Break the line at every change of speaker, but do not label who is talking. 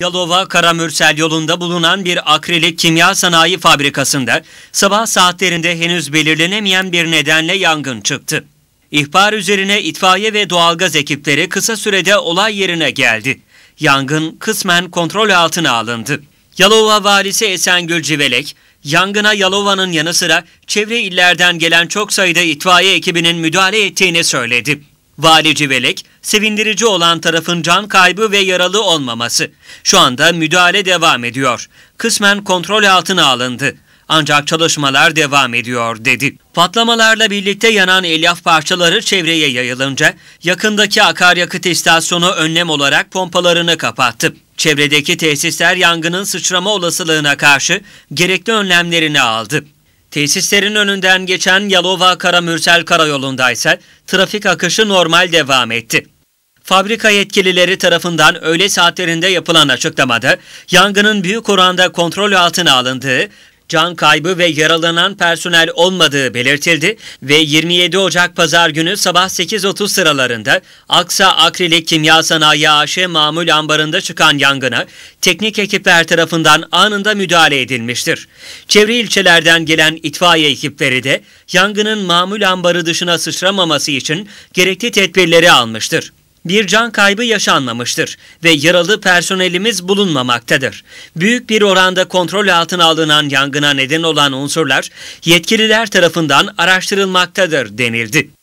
Yalova Karamürsel yolunda bulunan bir akrilik kimya sanayi fabrikasında sabah saatlerinde henüz belirlenemeyen bir nedenle yangın çıktı. İhbar üzerine itfaiye ve doğalgaz ekipleri kısa sürede olay yerine geldi. Yangın kısmen kontrol altına alındı. Yalova valisi Esengül Civelek, yangına Yalova'nın yanı sıra çevre illerden gelen çok sayıda itfaiye ekibinin müdahale ettiğini söyledi. Vali Civelek, sevindirici olan tarafın can kaybı ve yaralı olmaması. Şu anda müdahale devam ediyor. Kısmen kontrol altına alındı. Ancak çalışmalar devam ediyor dedi. Patlamalarla birlikte yanan elyaf parçaları çevreye yayılınca yakındaki akaryakıt istasyonu önlem olarak pompalarını kapattı. Çevredeki tesisler yangının sıçrama olasılığına karşı gerekli önlemlerini aldı. Tesislerin önünden geçen Yalova Karamürsel Karayolu'nda ise trafik akışı normal devam etti. Fabrika yetkilileri tarafından öğle saatlerinde yapılan açıklamada yangının büyük oranda kontrol altına alındığı, can kaybı ve yaralanan personel olmadığı belirtildi ve 27 Ocak Pazar günü sabah 8.30 sıralarında Aksa Akrilik Kimya Sanayi AŞ mamul ambarında çıkan yangına teknik ekipler tarafından anında müdahale edilmiştir. Çevre ilçelerden gelen itfaiye ekipleri de yangının mamul ambarı dışına sıçramaması için gerekli tedbirleri almıştır bir can kaybı yaşanmamıştır ve yaralı personelimiz bulunmamaktadır. Büyük bir oranda kontrol altına alınan yangına neden olan unsurlar yetkililer tarafından araştırılmaktadır denildi.